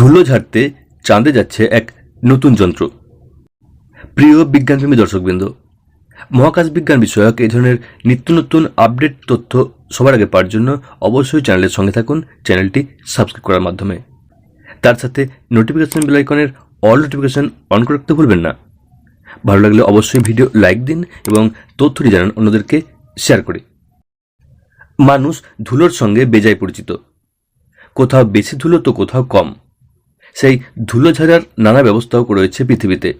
ধুলো ঝাড়তে চাঁদে যাচ্ছে এক নতুন যন্ত্র। প্রিয় বিজ্ঞানপ্রেমী দর্শকবৃন্দ, মহাকাশ বিজ্ঞান বিষয়ক এই ধরনের নিত্য নতুন আপডেট তথ্য সবার আগে পাওয়ার জন্য অবশ্যই চ্যানেলের সঙ্গে থাকুন, চ্যানেলটি সাবস্ক্রাইব করার মাধ্যমে। তার সাথে নোটিফিকেশন বেল আইকনের অল নোটিফিকেশন অন করে রাখতে ভুলবেন না। ভালো লাগলে অবশ্যই ভিডিও লাইক দিন এবং তথ্যটি জানান অন্যদেরকে শেয়ার করে। মানুষ ধুলোর সঙ্গে বেজায় পরিচিত। কোথাও বেশি ধুলো তো কোথাও কম। সেই ধুলো ঝাড়ার নানা ব্যবস্থাও রয়েছে পৃথিবীতে।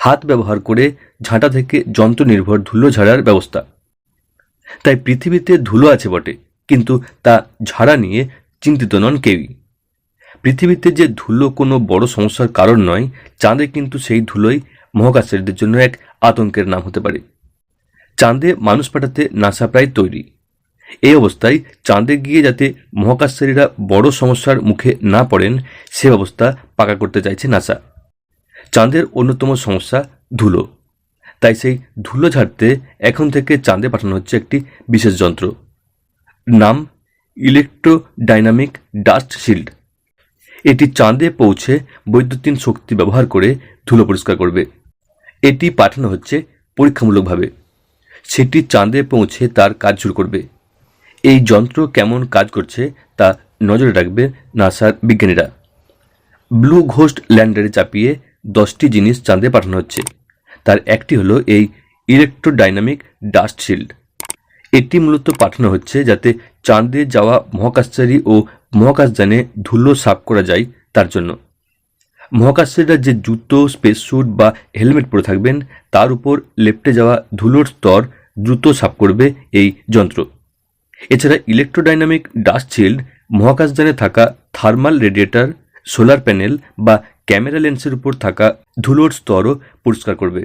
হাত ব্যবহার করে ঝাঁটা থেকে যন্ত্র নির্ভর ধুলো ঝাড়ার ব্যবস্থা। তাই পৃথিবীতে ধুলো আছে বটে, কিন্তু তা ঝাড়া নিয়ে চিন্তিত নন কেউই। পৃথিবীতে যে ধুলো কোনো বড় সমস্যার কারণ নয়, চাঁদে কিন্তু সেই ধুলোই মহাকাশচারীদের জন্য এক আতঙ্কের নাম হতে পারে। চাঁদে মানুষ পাঠাতে নাসা প্রায় তৈরি। এই অবস্থায় চাঁদে গিয়ে যাতে মহাকাশচারীরা বড় সমস্যার মুখে না পড়েন, সে ব্যবস্থা পাকা করতে চাইছে নাসা। চাঁদের অন্যতম সমস্যা ধুলো। তাই সেই ধুলো ঝাড়তে এখন থেকে চাঁদে পাঠানো হচ্ছে একটি বিশেষ যন্ত্র। নাম ইলেকট্রোডাইনামিক ডাস্ট শিল্ড। এটি চাঁদে পৌঁছে বৈদ্যুতিন শক্তি ব্যবহার করে ধুলো পরিষ্কার করবে। এটি পাঠানো হচ্ছে পরীক্ষামূলকভাবে। সেটি চাঁদে পৌঁছে তার কাজ শুরু করবে। এই যন্ত্র কেমন কাজ করছে তা নজরে রাখবে নাসার বিজ্ঞানীরা। ব্লু ঘোস্ট ল্যান্ডারে চাপিয়ে দশটি জিনিস চাঁদে পাঠানো হচ্ছে। তার একটি হলো এই ইলেকট্রোডাইনামিক ডাস্ট শিল্ড। এটি মূলত পাঠানো হচ্ছে যাতে চাঁদে যাওয়া মহাকাশচারী ও মহাকাশযানে ধুলো সাফ করা যায় তার জন্য। মহাকাশচারীরা যে জুতো স্পেস স্যুট বা হেলমেট পরে থাকবেন, তার উপর লেপটে যাওয়া ধুলোর স্তর দ্রুত সাফ করবে এই যন্ত্র। এছাড়া ইলেকট্রোডাইনামিক ডাস্ট শিল্ড মহাকাশযানে থাকা থার্মাল রেডিয়েটার সোলার প্যানেল বা ক্যামেরা লেন্সের উপর থাকা ধুলোর স্তরও পরিষ্কার করবে।